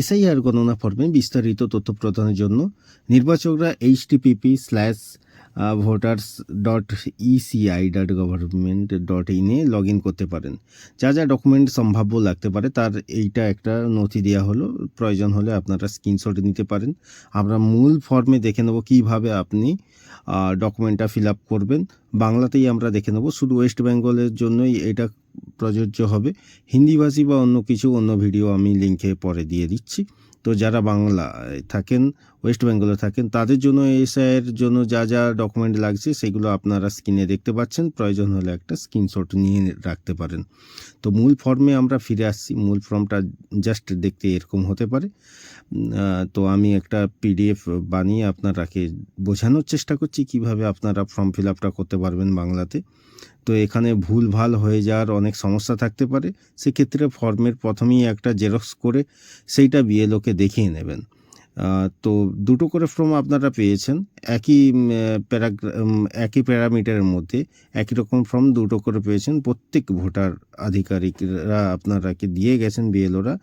SIR গণনা ফর্মে বিস্তারিত তথ্য প্রদানের জন্য। নির্বাচকরা H HTTP slash voters dot ECI dot government dot ইনে লগ ইন করতে পারেন। যা যা ডকুমেন্ট সম্ভাব্য লাগতে পারে তার এইটা একটা নথি দেওয়া হলো। প্রয়োজন হলে আপনারা স্ক্রিনশট নিতে পারেন। আমরা মূল ফর্মে দেখে নেব কীভাবে আপনি ডকুমেন্টটা ফিল আপ করবেন। বাংলাতেই আমরা দেখে নেব। শুধু ওয়েস্ট বেঙ্গলের জন্যই এটা প্রযোজ্য হবে। হিন্দিভাষী বা অন্য কিছু, অন্য ভিডিও আমি লিঙ্কে পরে দিয়ে দিচ্ছি। তো যারা বাংলায় থাকেন, ওয়েস্ট বেঙ্গলে থাকেন, তাদের জন্য এসআইয়ের জন্য যা যা ডকুমেন্ট লাগছে, সেগুলো আপনারা স্ক্রিনে দেখতে পাচ্ছেন। প্রয়োজন হলে একটা স্ক্রিনশট নিয়ে রাখতে পারেন। তো মূল ফর্মে আমরা ফিরে আসছি। মূল ফর্মটা জাস্ট দেখতে এরকম হতে পারে। তো আমি একটা পিডিএফ বানিয়ে আপনারাকে বোঝানোর চেষ্টা করছি কীভাবে আপনারা ফর্ম ফিল আপটা করতে পারবেন বাংলাতে। তো এখানে ভুল ভালো হয়ে যাওয়ার অনেক সমস্যা থাকতে পারে। সেক্ষেত্রে ফর্মের প্রথমেই একটা জেরক্স করে সেইটা বিএলওকে দেখিয়ে নেবেন। তো দুটো করে ফর্ম আপনারা পেয়েছেন। একই প্যারাগ্রা একই প্যারামিটারের মধ্যে একই রকম ফর্ম দুটো করে পেয়েছেন। প্রত্যেক ভোটার আধিকারিকরা আপনারাকে দিয়ে গেছেন বিএলওরা।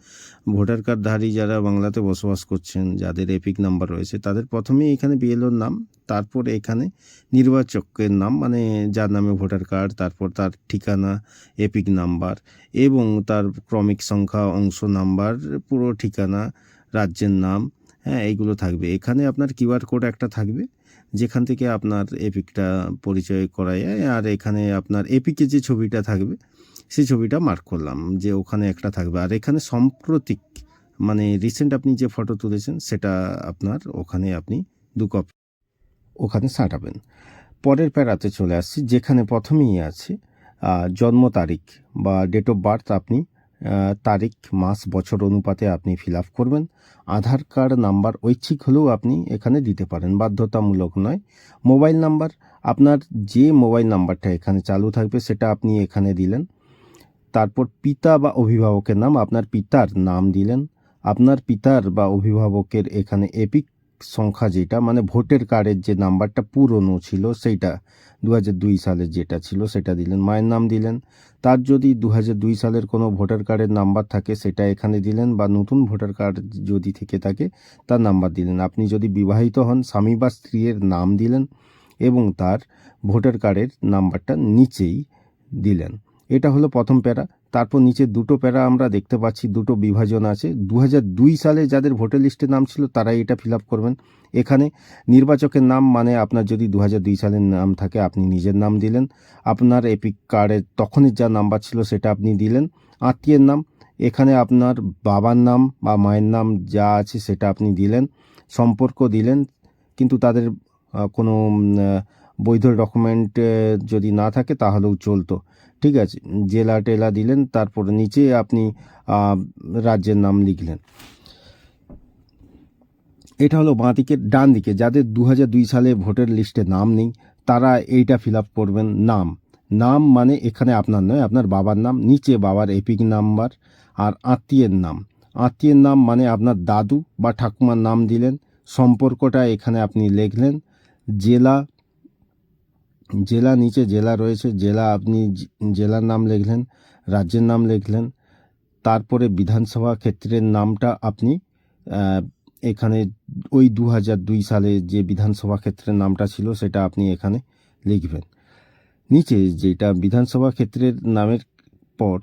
ভোটার কার্ডধারী যারা বাংলাতে বসবাস করছেন, যাদের এপিক নাম্বার রয়েছে, তাদের প্রথমেই এখানে বিএলওর নাম, তারপর এখানে নির্বাচকের নাম মানে যার নামে ভোটার কার্ড, তারপর তার ঠিকানা, এপিক নাম্বার এবং তার ক্রমিক সংখ্যা, অংশ নাম্বার, পুরো ঠিকানা, রাজ্যের নাম হ্যাঁ এইগুলো থাকবে। এখানে আপনার কিউআর কোড একটা থাকবে, যেখান থেকে আপনার এপিকটা পরিচয় করা যায়, আর এখানে আপনার এপিকে যে ছবিটা থাকবে, সেই ছবিটা মার্ক করলাম যে ওখানে একটা থাকবে। আর এখানে সাম্প্রতিক মানে রিসেন্ট আপনি যে ফটো তুলেছেন, সেটা আপনার ওখানে আপনি দু কপি ওখানে সাঁটাবেন। পরের প্যারাতে চলে আসছি, যেখানে প্রথমেই আছে জন্ম তারিখ বা ডেট অফ বার্থ আপনি তারিখ, মাস, বছর অনুপাতে আপনি ফিল আপ করবেন। আধার কার্ড নাম্বার ঐচ্ছিক হলেও আপনি এখানে দিতে পারেন। বাধ্যতামূলক নয়। মোবাইল নাম্বার, আপনার যে মোবাইল নাম্বারটা এখানে চালু থাকবে সেটা আপনি এখানে দিলেন। তারপর পিতা বা অভিভাবকের নাম, আপনার পিতার নাম দিলেন। আপনার পিতার বা অভিভাবকের এখানে এপিক সংখ্যা যেটা মানে ভোটের কার্ডের যে নাম্বারটা পুরনো ছিল সেইটা দু দুই সালের যেটা ছিল সেটা দিলেন, মায়ের নাম দিলেন। তার যদি দু দুই সালের কোনো ভোটার কার্ডের নাম্বার থাকে সেটা এখানে দিলেন বা নতুন ভোটার কার্ড যদি থেকে থাকে তার নাম্বার দিলেন। আপনি যদি বিবাহিত হন, স্বামী বা স্ত্রীর নাম দিলেন এবং তার ভোটার কার্ডের নাম্বারটা নিচেই দিলেন। এটা হলো প্রথম প্যারা। তারপর নিচে দুটো প্যারা আমরা দেখতে পাচ্ছি, দুটো বিভাজন আছে। দু সালে যাদের ভোটার লিস্টে নাম ছিল, তারাই এটা ফিল করবেন। এখানে নির্বাচকের নাম মানে আপনার যদি দু সালের নাম থাকে, আপনি নিজের নাম দিলেন। আপনার এপিক কার্ডে তখনের যা নাম্বার ছিল, সেটা আপনি দিলেন। আত্মীয়ের নাম, এখানে আপনার বাবার নাম বা মায়ের নাম যা আছে, সেটা আপনি দিলেন। সম্পর্ক দিলেন, কিন্তু তাদের কোনো বৈধ ডকুমেন্ট যদি না থাকে তাহলেও চলতো। ঠিক আছে? জেলা টেলা দিলেন, তারপর নিচে আপনি রাজ্যের নাম লিখলেন। এটা হলো বাঁ দিকের, ডান দিকে। যাদের দু দুই সালে ভোটার লিস্টে নাম নেই, তারা এইটা ফিল আপ করবেন, নাম। নাম মানে এখানে আপনার নয়, আপনার বাবার নাম, নিচে বাবার এপিক নাম্বার আর আত্মীয়ের নাম। আত্মীয়ের নাম মানে আপনার দাদু বা ঠাকুমার নাম দিলেন, সম্পর্কটা এখানে আপনি লিখলেন, জেলা জেলা নিচে জেলা রয়েছে, জেলা আপনি জেলার নাম লিখলেন, রাজ্যের নাম লিখলেন, তারপরে বিধানসভা ক্ষেত্রের নামটা আপনি এখানে ওই দু দুই সালে যে বিধানসভা ক্ষেত্রের নামটা ছিল সেটা আপনি এখানে লিখবেন। নিচে যেটা বিধানসভা ক্ষেত্রের নামের পর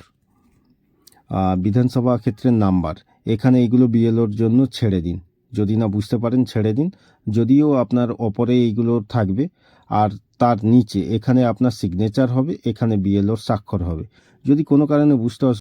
বিধানসভা ক্ষেত্রের নাম্বার, এখানে এইগুলো বিএলওর জন্য ছেড়ে দিন। যদি না বুঝতে পারেন, ছেড়ে দিন। যদিও আপনার ওপরে এইগুলো থাকবে, আর তার নিচে এখানে আপনার সিগনেচার হবে, এখানে বিএলওর স্বাক্ষর হবে। যদি কোনো কারণে বুঝতে